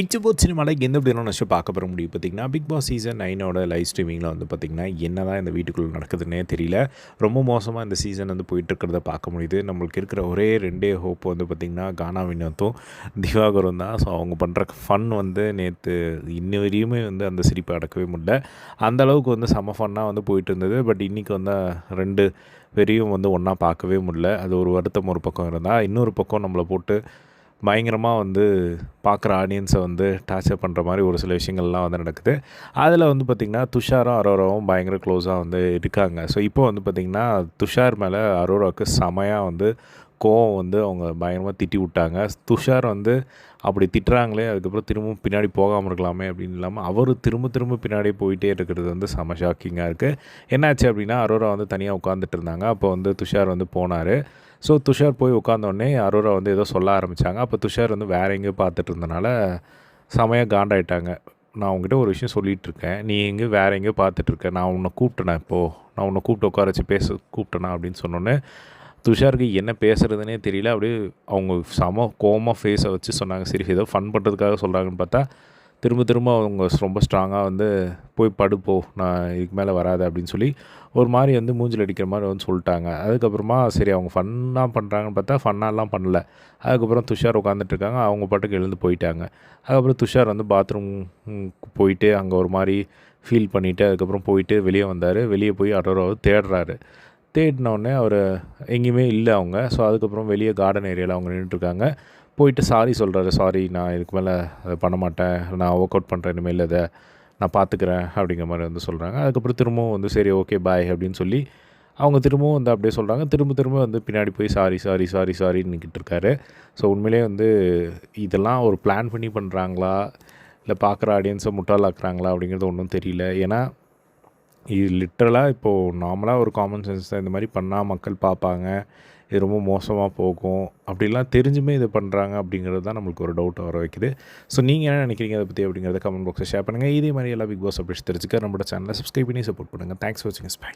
இச்சபோத் சினிமாவில் எந்த அப்படியான நினச்சி பார்க்க போகிற முடியும் பார்த்திங்கன்னா பிக் பாஸ் சீசன் நைனோட லைவ் ஸ்ட்ரீமிங்கில் வந்து பார்த்திங்கன்னா என்ன தான் இந்த வீட்டுக்குள்ளே நடக்குதுன்னே தெரியல. ரொம்ப மோசமாக இந்த சீசன் வந்து போயிட்டுருக்கிறத பார்க்க முடியுது. நம்மளுக்கு இருக்கிற ஒரே ரெண்டே ஹோப் வந்து பார்த்திங்கன்னா கானா வினோத்தும் திவாகரும் தான். ஸோ அவங்க பண்ணுற ஃபன் வந்து நேற்று இன்ன வரையுமே வந்து அந்த சிரிப்பை அடக்கவே முடியல. அந்தளவுக்கு வந்து செம ஃபன்னாக வந்து போயிட்டு இருந்தது பட் இன்றைக்கி வந்து ரெண்டு பேரையும் வந்து ஒன்றா பார்க்கவே முடியல. அது ஒரு வருத்தம் ஒரு பக்கம் இருந்தால் இன்னொரு பக்கம் நம்மளை போட்டு பயங்கரமாக வந்து பார்க்குற ஆடியன்ஸை வந்து டார்ச்சர் பண்ணுற மாதிரி ஒரு சில விஷயங்கள்லாம் வந்து நடக்குது. அதில் வந்து பார்த்திங்கன்னா துஷாரும் அரோராவும் பயங்கர க்ளோஸாக வந்து இருக்காங்க. ஸோ இப்போ வந்து பார்த்திங்கன்னா துஷார் மேலே அரோராவுக்கு செமையாக வந்து கோவம் வந்து அவங்க பயங்கரமாக திட்டி விட்டாங்க. துஷார் வந்து அப்படி திட்டுறாங்களே அதுக்கப்புறம் திரும்பவும் பின்னாடி போகாமல் இருக்கலாமே அப்படின்னு இல்லாமல் அவர் திரும்ப திரும்ப பின்னாடி போயிட்டே இருக்கிறது வந்து செம ஷாக்கிங்காக இருக்குது என்னாச்சு அப்படின்னா அரோரா வந்து தனியாக உட்காந்துட்டு இருந்தாங்க. அப்போ வந்து துஷார் வந்து போனார். ஸோ துஷார் போய் உட்காந்தோடனே அரோரா வந்து ஏதோ சொல்ல ஆரம்பித்தாங்க அப்போ துஷார் வந்து வேறு எங்கேயோ பார்த்துட்டு இருந்தனால செமையாக காண்டாயிட்டாங்க. நான் உங்ககிட்ட ஒரு விஷயம் சொல்லிகிட்ருக்கேன் நீ எங்கே வேறு எங்கேயோ பார்த்துட்ருக்க. நான் உன்னை கூப்பிட்டேனா இப்போது நான் உன்னை கூப்பிட்டு உட்கார வச்சு பேச கூப்பிட்டேனா அப்படின்னு சொன்னோன்னே துஷாருக்கு என்ன பேசுகிறதுனே தெரியல. அப்படியே அவங்க செம கோமாக ஃபேஸை வச்சு சொன்னாங்க. சரி ஏதோ ஃபன் பண்ணுறதுக்காக சொல்கிறாங்கன்னு பார்த்தா திரும்ப திரும்ப அவங்க ரொம்ப ஸ்ட்ராங்காக வந்து போய் படுப்போ நான் இதுக்கு மேலே வராது. அப்படின்னு சொல்லி ஒரு மாதிரி வந்து மூஞ்சில் அடிக்கிற மாதிரி வந்து சொல்லிட்டாங்க. அதுக்கப்புறமா சரி அவங்க ஃபன்னாக பண்ணுறாங்கன்னு பார்த்தா ஃபன்னாலாம் பண்ணல. அதுக்கப்புறம் துஷார் உட்காந்துட்ருக்காங்க அவங்க பாட்டுக்கு எழுந்து போயிட்டாங்க. அதுக்கப்புறம் துஷார் வந்து பாத்ரூம் போயிட்டு அங்கே ஒரு மாதிரி ஃபீல் பண்ணிவிட்டு அதுக்கப்புறம் போயிட்டு வெளியே வந்தார். வெளியே போய் அரோராவை தேடுறாரு. தேடினோடனே அவர் எங்கேயுமே இல்லை அவங்க. ஸோ அதுக்கப்புறம் வெளியே கார்டன் ஏரியாவில் அவங்க நின்றுட்டுருக்காங்க போயிட்டு சாரி சொல்கிறாரு சாரி நான் இதுக்கு மேலே அதை பண்ண மாட்டேன். நான் ஒர்க் அவுட் பண்ணுறேன் இனிமேல் அதை நான் பார்த்துக்கிறேன் அப்படிங்கிற மாதிரி வந்து சொல்கிறாங்க அதுக்கப்புறம் திரும்பவும் வந்து சரி ஓகே பாய் அப்படின்னு சொல்லி அவங்க திரும்பவும் வந்து அப்படியே சொல்கிறாங்க திரும்ப திரும்ப வந்து பின்னாடி போய் சாரி சாரி சாரி சாரின்னு நிற்கிட்டு இருக்காரு. ஸோ உண்மையிலே வந்து இதெல்லாம் ஒரு பிளான் பண்ணி பண்ணுறாங்களா இல்லை பார்க்குற ஆடியன்ஸை முட்டாளாக்குறாங்களா? அப்படிங்கிறது ஒன்றும் தெரியல. ஏன்னா இது லிட்ரலாக இப்போது நார்மலாக ஒரு காமன் சென்ஸ் தான் இந்த மாதிரி பண்ணால் மக்கள் பார்ப்பாங்க. இது ரொம்ப மோசமாக போகும். அப்படிலாம் தெரிஞ்சுமே இது பண்ணுறாங்க அப்படிங்கிறது தான் நம்மளுக்கு ஒரு டவுட் வர வைக்குது. ஸோ நீங்கள் என்ன நினைக்கிறீங்க அதை பற்றி அப்படிங்கிறத கமெண்ட் பாக்ஸில் ஷேர் பண்ணுங்கள் இதே மாதிரி எல்லா பிக் பாஸ் அப்டேட்ஸ் தெரிஞ்சுக்க நம்மளோட சேனலை சப்ஸ்கிரைப் பண்ணி சப்போர்ட் பண்ணுங்கள் தேங்க்ஸ் ஃபார் வாட்சிங் ஸ்பை